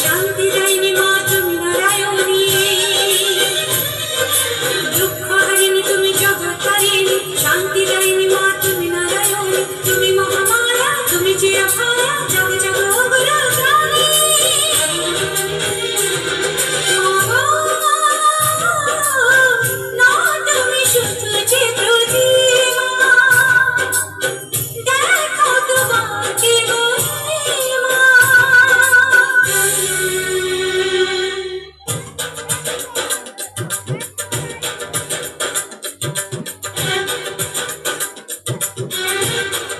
শান্তি you.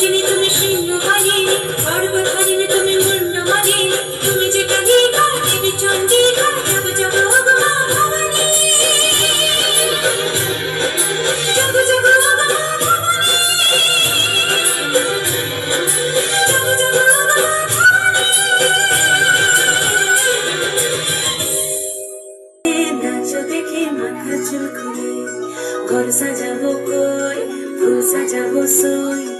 অসুর নাশিনী তুমি সিংহ বাহিনী অর্ঘ্যধারিণী তুমি মুন্ড তুমি যে কালিকা, দেবী চন্ডিকা, জগ জগ দেখে মাথা চুল খুলে ঘর সাজাবো কই, ফুল সাজাবো সই।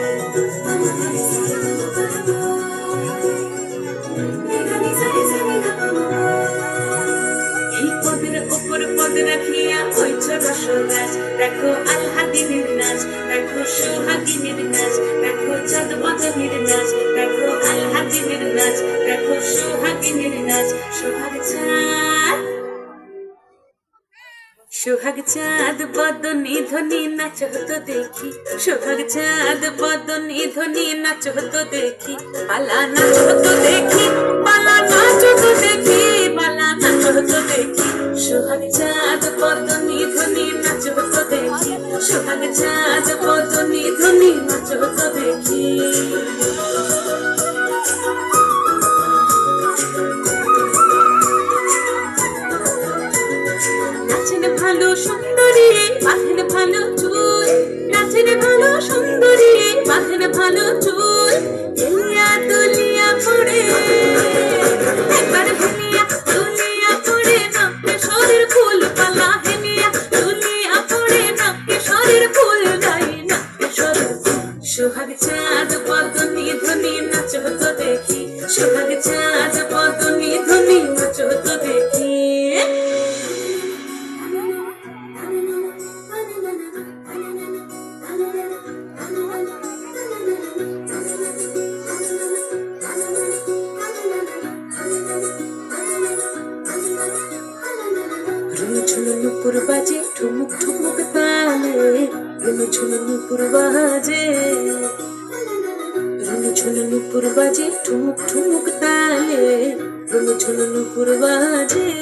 হইছ রসরাজ দেখো আল্লাদিনের নাচ, দেখো সোহাগিনীর নাচ, দেখো চাঁদ মদনের নাচ, দেখো আল্লাদিনের নাচ, দেখো সোহাগিনীর নাচ, সোহাগ চাঁদ। সোহাগ চাঁদ, বদনি ধ্বনি নাচ হতো দেখি। সোহাগ চাঁদ, বদনি ধ্বনি নাচ হতো দেখি। পালা নাচ হতো দেখি, পালা নাচ হতো দেখি, পালা নাচ হতো দেখি। সোহাগ চাঁদ, বদনি সোহাগ চাঁদ বদনি ধ্বনি নাচো তবে দেখি। নুপুর বাজে, ঠুমুক ঠুমুক তালে। রুনু ছুনু নুপুর বাজে। রুনু নুপুর বাজে, ঠুমুক ঠুমুক তালে। রুনু নুপুর বাজে।